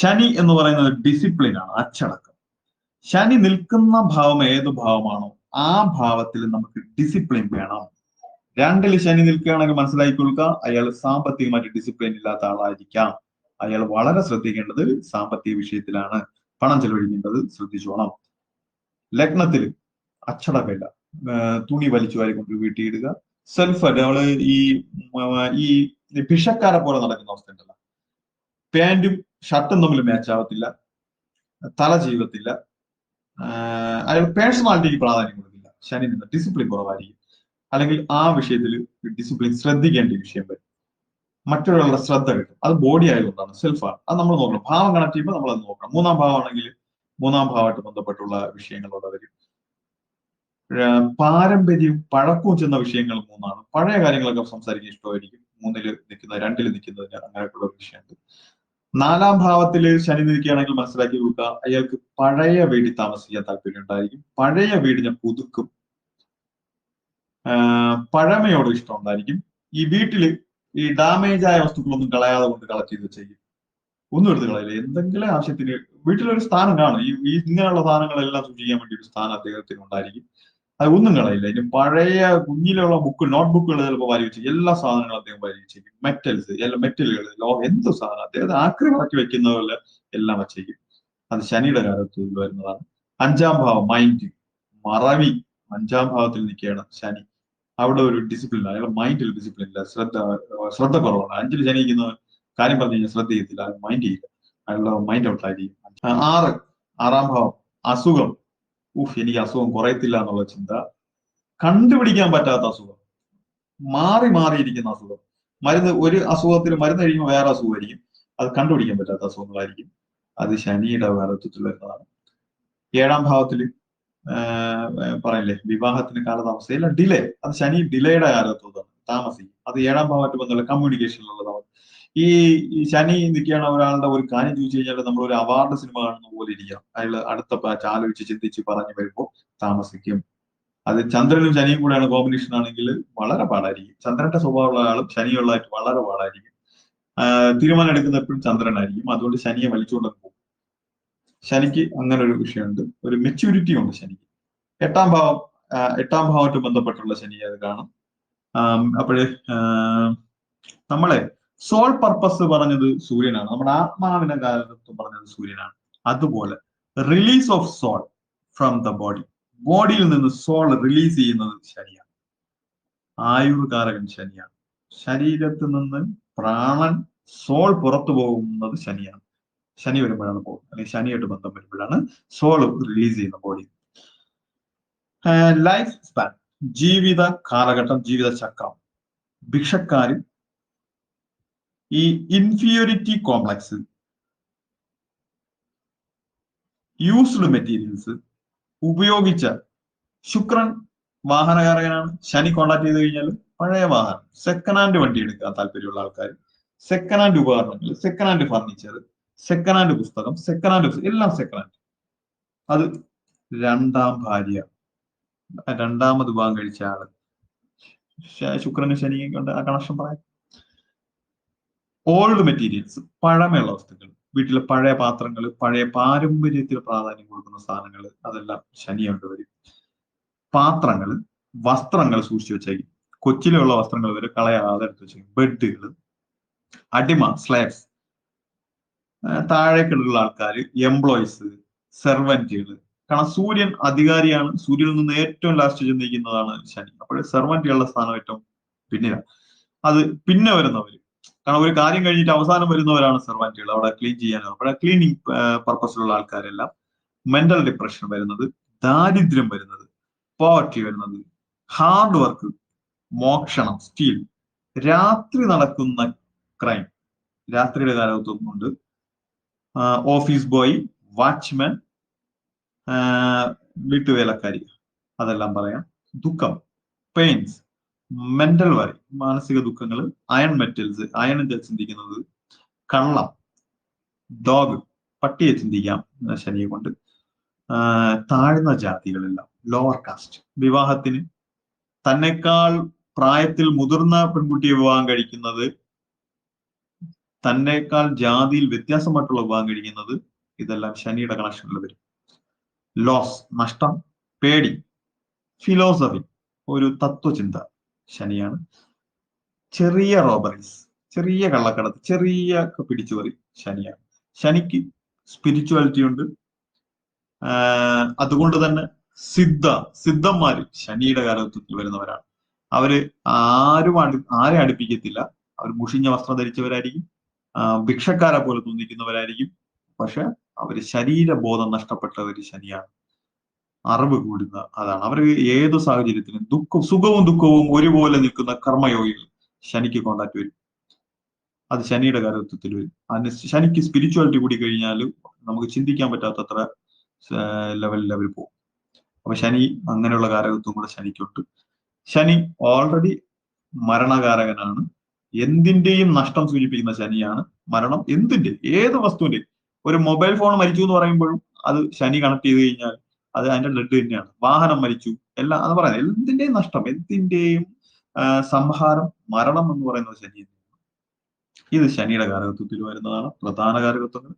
ശനി എന്ന് പറയുന്നത് ഡിസിപ്ലിൻ ആണ് അച്ചടക്കം. ശനി നിൽക്കുന്ന ഭാവം ഏത് ഭാവമാണോ ആ ഭാവത്തിൽ നമുക്ക് ഡിസിപ്ലിൻ വേണം. രണ്ടിൽ ശനി നിൽക്കുകയാണെങ്കിൽ മനസ്സിലാക്കിക്കൊള്ളുക അയാൾ സാമ്പത്തികമായിട്ട് ഡിസിപ്ലിൻ ഇല്ലാത്ത ആളായിരിക്കാം. അയാൾ വളരെ ശ്രദ്ധിക്കേണ്ടത് സാമ്പത്തിക വിഷയത്തിലാണ്. പണം ചെലവഴിക്കേണ്ടത് ശ്രദ്ധിച്ചോണം. ലഗ്നത്തിൽ അച്ചടക്കമില്ല. തുണി വലിച്ചു വാരി കൊണ്ട് വീട്ടിൽ ഇടുക സെൽഫ് നമ്മൾ ഈ ഈ ഭിഷക്കാരെ പോലെ നടക്കുന്ന അവസ്ഥ ഉണ്ടല്ലോ. പാന്റും ഷർട്ടും തമ്മിൽ മാച്ച് ആവത്തില്ല. തല ചെയ്യത്തില്ല അയാൾ പേഴ്സണാലിറ്റിക്ക് പ്രാധാന്യം കൊടുക്കില്ല. ശനി നിന്ന് ഡിസിപ്ലിൻ കുറവായിരിക്കും. അല്ലെങ്കിൽ ആ വിഷയത്തിൽ ഡിസിപ്ലിൻ ശ്രദ്ധിക്കേണ്ട വിഷയം വരും. മറ്റൊരാളുടെ ശ്രദ്ധ കിട്ടും. അത് ബോഡി ആയതുകൊണ്ടാണ് സെൽഫാണ് അത് നമ്മൾ നോക്കണം. ഭാവം കണക്ട് ചെയ്യുമ്പോൾ നമ്മൾ അത് നോക്കണം. മൂന്നാം ഭാവമാണെങ്കിൽ മൂന്നാം ഭാവമായിട്ട് ബന്ധപ്പെട്ടുള്ള വിഷയങ്ങളോടെ വരും പാരമ്പര്യവും പഴക്കവും ചെന്ന വിഷയങ്ങൾ മൂന്നാണ്. പഴയ കാര്യങ്ങളൊക്കെ സംസാരിക്കാൻ ഇഷ്ടമായിരിക്കും. മൂന്നിൽ നിൽക്കുന്ന രണ്ടിൽ നിൽക്കുന്നതിന് അങ്ങനെയൊക്കെയുള്ള വിഷയമുണ്ട്. നാലാം ഭാവത്തിൽ ശനി നിൽക്കുകയാണെങ്കിൽ മനസ്സിലാക്കി കൊടുക്കുക. അയാൾക്ക് പഴയ വീട്ടിൽ താമസിക്കാൻ താല്പര്യം ഉണ്ടായിരിക്കും. പഴയ വീടിനെ പുതുക്കും. പഴമയോട് ഇഷ്ടം ഉണ്ടായിരിക്കും. ഈ വീട്ടിൽ ഈ ഡാമേജ് ആയ വസ്തുക്കളൊന്നും കളയാതെ കൊണ്ട് കളക്ട് ചെയ്ത് ചെയ്യും ഒന്നും എടുത്ത് കളയില്ല. എന്തെങ്കിലും ആവശ്യത്തിന് വീട്ടിലൊരു സ്ഥാനം കാണും. ഈ ഇങ്ങനെയുള്ള സാധനങ്ങളെല്ലാം സൂക്ഷിക്കാൻ വേണ്ടി ഒരു സ്ഥാനം അദ്ദേഹത്തിന് ഉണ്ടായിരിക്കും. അത് ഒന്നും കളയില്ല. ഇനി പഴയ കുഞ്ഞിലുള്ള ബുക്ക് നോട്ട് ബുക്കുകൾ ചിലപ്പോൾ വാരി വെച്ച് എല്ലാ സാധനങ്ങളും അദ്ദേഹം വാരി വെച്ചേക്കും മെറ്റൽസ് എല്ലാ മെറ്റലുകൾ ലോ എന്ത് സാധനം അദ്ദേഹം ആക്രമണമാക്കി വെക്കുന്ന പോലെ എല്ലാം വച്ചേക്കും. അത് ശനിയുടെ കാലത്ത് വരുന്നതാണ്. അഞ്ചാം ഭാവം മൈൻഡ് മറവി. അഞ്ചാം ഭാവത്തിൽ നിൽക്കുകയാണ് ശനി. അവിടെ ഒരു ഡിസിപ്ലിൻ അയാൾ മൈൻഡിൽ ഡിസിപ്ലിൻ ഇല്ല. ശ്രദ്ധ ശ്രദ്ധ കുറവാണ്. അഞ്ചിൽ ജനിക്കുന്ന കാര്യം പറഞ്ഞു കഴിഞ്ഞാൽ ശ്രദ്ധ ചെയ്യത്തില്ല. മൈൻഡ് ചെയ്യില്ല. അയാളുടെ മൈൻഡ് ഔട്ട് ആയിരിക്കും. ആറ് ആറാം ഭാവം അസുഖം. ഉഫ് എനിക്ക് അസുഖം കുറയത്തില്ല എന്നുള്ള ചിന്ത. കണ്ടുപിടിക്കാൻ പറ്റാത്ത അസുഖം. മാറി മാറിയിരിക്കുന്ന അസുഖം. മരുന്ന് ഒരു അസുഖത്തിൽ മരുന്ന് കഴിയുമ്പോൾ വേറെ അസുഖമായിരിക്കും. അത് കണ്ടുപിടിക്കാൻ പറ്റാത്ത അസുഖങ്ങളായിരിക്കും. അത് ശനിയുടെ കാലത്വത്തിൽ വരുന്നതാണ് ഏഴാം ഭാവത്തിൽ പറയില്ലേ വിവാഹത്തിന് കാലതാമസം ഇല്ല ഡിലേ. അത് ശനി ഡിലേയുടെ കാലത്വത്താണ് താമസിക്കും. അത് ഏഴാം ഭാവമായിട്ട് ബന്ധമുള്ള കമ്മ്യൂണിക്കേഷനിലുള്ളതാണ് ഈ ഈ ശനി നിൽക്കുകയാണ് ഒരാളുടെ ഒരു കാര്യം ചോദിച്ചു കഴിഞ്ഞാൽ നമ്മൾ ഒരു അവാർഡ് സിനിമ കാണുന്ന പോലെ ഇരിക്കാം അടുത്ത പാച്ച് ആലോചിച്ച് ചിന്തിച്ച് പറഞ്ഞു വരുമ്പോൾ താമസിക്കും. അത് ചന്ദ്രനും ശനിയും കൂടെയാണ് കോമ്പിനേഷൻ ആണെങ്കിൽ വളരെ പാടായിരിക്കും. ചന്ദ്രന്റെ സ്വഭാവമുള്ള ആളും ശനിയുള്ളതായിട്ട് വളരെ പാടായിരിക്കും. തീരുമാനം എടുക്കുന്ന എപ്പോഴും ചന്ദ്രനായിരിക്കും. അതുകൊണ്ട് ശനിയെ വലിച്ചുകൊണ്ട് പോകും. ശനിക്ക് അങ്ങനെ ഒരു വിഷയമുണ്ട്. ഒരു മെച്യൂരിറ്റി ഉണ്ട് ശനിക്ക്. എട്ടാം ഭാവം എട്ടാം ഭാവമായിട്ട് ബന്ധപ്പെട്ടുള്ള ശനി അത് കാണും. അപ്പോഴേ നമ്മളെ സോൾ പർപ്പസ് പറഞ്ഞത് സൂര്യനാണ്. നമ്മുടെ ആത്മാവിനെ കാലത്ത് പറഞ്ഞത് സൂര്യനാണ്. അതുപോലെ release of soul from the body ബോഡിയിൽ നിന്ന് സോൾ റിലീസ് ചെയ്യുന്നത് ശനിയാണ് ആയുർകാരകൻ ശനിയാണ് ശരീരത്തിൽ നിന്ന് പ്രാണൻ സോൾ പുറത്തു പോകുന്നത് ശനിയാണ്. ശനി വരുമ്പോഴാണ് പോകുന്നത്. അല്ലെങ്കിൽ ശനിയായിട്ട് ബന്ധം വരുമ്പോഴാണ് സോൾ റിലീസ് ചെയ്യുന്ന ബോഡി ലൈഫ് സ്പാൻ ജീവിത കാലഘട്ടം ജീവിത ചക്രം. ഭിക്ഷക്കാരും ഈ ഇൻഫീരിയോറിറ്റി കോംപ്ലക്സ് യൂസ്ഡ് മെറ്റീരിയൽസ് ഉപയോഗിച്ച ശുക്രൻ വാഹനകാരകനാണ്. ശനി കോണ്ടാക്ട് ചെയ്ത് കഴിഞ്ഞാൽ പഴയ വാഹനം സെക്കൻഡ് ഹാൻഡ് വണ്ടി എടുക്കാൻ താല്പര്യമുള്ള ആൾക്കാർ സെക്കൻഡ് ഹാൻഡ് ഉപകരണങ്ങൾ second hand furniture second hand പുസ്തകം സെക്കൻഡ് ഹാൻഡ് എല്ലാം സെക്കൻഡ് ഹാൻഡ് അത് രണ്ടാം ഭാര്യ രണ്ടാമത് വിവാഹം കഴിച്ച ആൾ. ശുക്രന് ശനിയും കൊണ്ട് ആ കണക്ഷൻ പറയാം. ഓൾഡ് മെറ്റീരിയൽസ് പഴമയുള്ള വസ്തുക്കൾ. വീട്ടിലെ പഴയ പാത്രങ്ങൾ പഴയ പാരമ്പര്യത്തിൽ പ്രാധാന്യം കൊടുക്കുന്ന സാധനങ്ങൾ അതെല്ലാം ശനിയുണ്ട് വരും. പാത്രങ്ങൾ വസ്ത്രങ്ങൾ സൂക്ഷിച്ചു വെച്ചേക്കും. കൊച്ചിലുള്ള വസ്ത്രങ്ങൾ വരെ കളയാതെ എടുത്തു വെച്ചേക്കും. ബെഡുകൾ അടിമ സ്ലാബ്സ്. താഴേക്കുള്ള ആൾക്കാർ എംപ്ലോയീസ് സെർവന്റുകൾ കാരണം സൂര്യൻ അധികാരിയാണ്. സൂര്യനിൽ നിന്ന് ഏറ്റവും ലാസ്റ്റ് ചിന്തിക്കുന്നതാണ് ശനി. അപ്പോൾ സെർവന്റുകളുടെ സ്ഥാനം ഏറ്റവും പിന്നിലാണ്. അത് പിന്നെ വരുന്നവര് കാരണം ഒരു കാര്യം കഴിഞ്ഞിട്ട് അവസാനം വരുന്നവരാണ് സെർവാന്റുകൾ അവിടെ ക്ലീൻ ചെയ്യാൻ അപ്പോൾ ക്ലീനിങ് പർപ്പസിലുള്ള ആൾക്കാരെല്ലാം മെന്റൽ ഡിപ്രഷൻ വരുന്നത് ദാരിദ്ര്യം വരുന്നത് പോവർട്ടി വരുന്നത് ഹാർഡ് വർക്ക് മോക്ഷണം സ്റ്റീൽ രാത്രി നടക്കുന്ന ക്രൈം രാത്രിയുടെ കാലത്വം ഓഫീസ് ബോയ് വാച്ച്മാൻ വീട്ടുവേലക്കാരി അതെല്ലാം പറയാം. ദുഃഖം പെയിൻസ് മെന്റൽ വറി മാനസിക ദുഃഖങ്ങൾ അയൺ മെറ്റൽസ് അയൺ ചിന്തിക്കുന്നത് കള്ളം ഡോഗ് പട്ടിയെ ചിന്തിക്കാം ശനിയെ കൊണ്ട്. താഴ്ന്ന ജാതികളെല്ലാം ലോവർ കാസ്റ്റ് വിവാഹത്തിന് തന്നെക്കാൾ പ്രായത്തിൽ മുതിർന്ന പെൺകുട്ടിയെ വിവാഹം കഴിക്കുന്നത് തന്നെക്കാൾ ജാതിയിൽ വ്യത്യാസമായിട്ടുള്ള വിവാഹം കഴിക്കുന്നത് ഇതെല്ലാം ശനിയുടെ കണക്ഷനിൽ വരും. ലോസ് നഷ്ടം പേടി ഫിലോസഫി ഒരു തത്വചിന്ത. ശനിയാണ്. ചെറിയ റോബറീസ് ചെറിയ കള്ളക്കടത്ത് ചെറിയ പിടിച്ചുപറി ശനിയാണ്. ശനിക്ക് സ്പിരിച്വാലിറ്റി ഉണ്ട്. അതുകൊണ്ട് തന്നെ സിദ്ധ സിദ്ധന്മാര് ശനിയുടെ കാലത്വത്തിൽ വരുന്നവരാണ്. അവർ ആരും അടു ആരെ അടുപ്പിക്കത്തില്ല. അവർ മുഷിഞ്ഞ വസ്ത്രം ധരിച്ചവരായിരിക്കും. ഭിക്ഷക്കാരെ പോലെ തോന്നിക്കുന്നവരായിരിക്കും. പക്ഷെ അവർ ശരീരബോധം നഷ്ടപ്പെട്ടവര് ശനിയാണ്. അറിവ് കൂടുന്ന അതാണ്. അവർ ഏത് സാഹചര്യത്തിലും ദുഃഖം സുഖവും ദുഃഖവും ഒരുപോലെ നിൽക്കുന്ന കർമ്മയോഗികൾ ശനിക്ക് കോണ്ടാക്ട് വരും. അത് ശനിയുടെ കാലത്വത്തിൽ വരും. അതിന് ശനിക്ക് സ്പിരിച്വാലിറ്റി കൂടി കഴിഞ്ഞാൽ നമുക്ക് ചിന്തിക്കാൻ പറ്റാത്തത്ര ലെവലിൽ അവർ പോകും. അപ്പൊ ശനി അങ്ങനെയുള്ള കാരകത്വം കൂടെ ശനിക്കുണ്ട്. ശനി ഓൾറെഡി മരണകാരകനാണ്. എന്തിന്റെയും നഷ്ടം സൂചിപ്പിക്കുന്ന ശനിയാണ്. മരണം എന്തിന്റെ ഏത് വസ്തുവിന്റെ ഒരു മൊബൈൽ ഫോൺ മരിച്ചു എന്ന് പറയുമ്പോഴും അത് ശനി കണക്ട് ചെയ്ത് കഴിഞ്ഞാൽ അത് അതിന്റെ ലഡ് തന്നെയാണ്. വാഹനം മരിച്ചു. എല്ലാം അത് പറയുന്നത് എന്തിന്റെയും നഷ്ടം എന്തിന്റെയും സംഹാരം മരണം എന്ന് പറയുന്നത് ശനി ഇത് ശനിയുടെ കാരകത്വത്തിൽ വരുന്നതാണ്. പ്രധാന കാരകത്വങ്ങൾ.